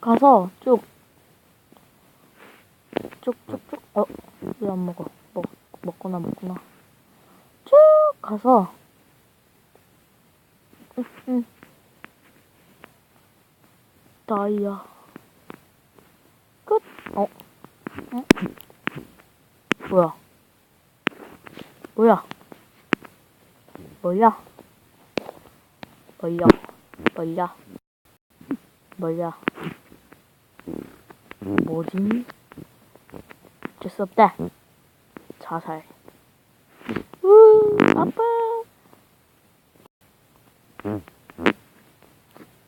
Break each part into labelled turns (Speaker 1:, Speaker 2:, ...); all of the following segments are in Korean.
Speaker 1: 가서 쭉, 쭉, 쭉, 쭉, 어, 왜 안 먹어? 먹, 먹구나, 먹구나. 쭉 가서, 응, 응. 다이아. 끝. 어, 응? 뭐야? 뭐야? 뭐야? 뭐야? 뭐야? 뭐야? 뭐지? 어쩔 수 없다. 자살. 우, 아빠.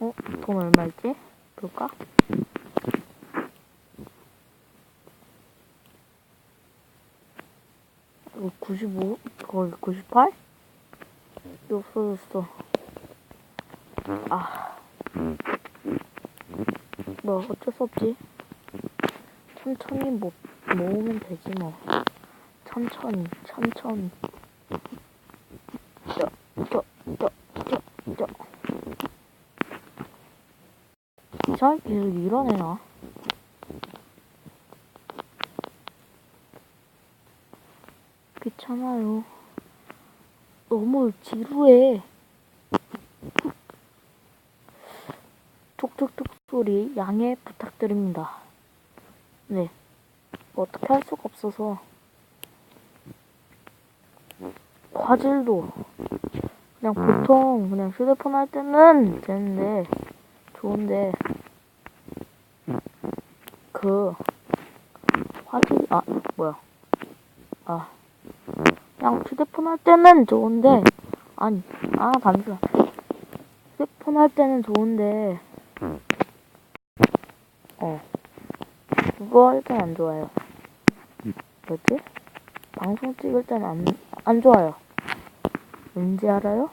Speaker 1: 어, 돈 얼마있지? 볼까? 이거 95? 거의 98? 이거 없어졌어. 아. 뭐, 어쩔 수 없지. 천천히 모, 모으면 되지, 뭐. 천천히, 천천히. 저, 저, 저, 저, 저. 이 사람 계속 애나? 귀찮아요. 너무 지루해. 툭툭툭 소리 양해 부탁드립니다. 네. 뭐 어떻게 할 수가 없어서. 화질도 그냥 보통 그냥 휴대폰 할 때는 되는데 좋은데 그 화질 아 뭐야. 아. 그냥 휴대폰 할 때는 좋은데 아니 아 잠시만 휴대폰 할 때는 좋은데. 어 그거 할땐안 좋아요. 뭐지? 방송 찍을 때는 안안 좋아요. 왠지 알아요?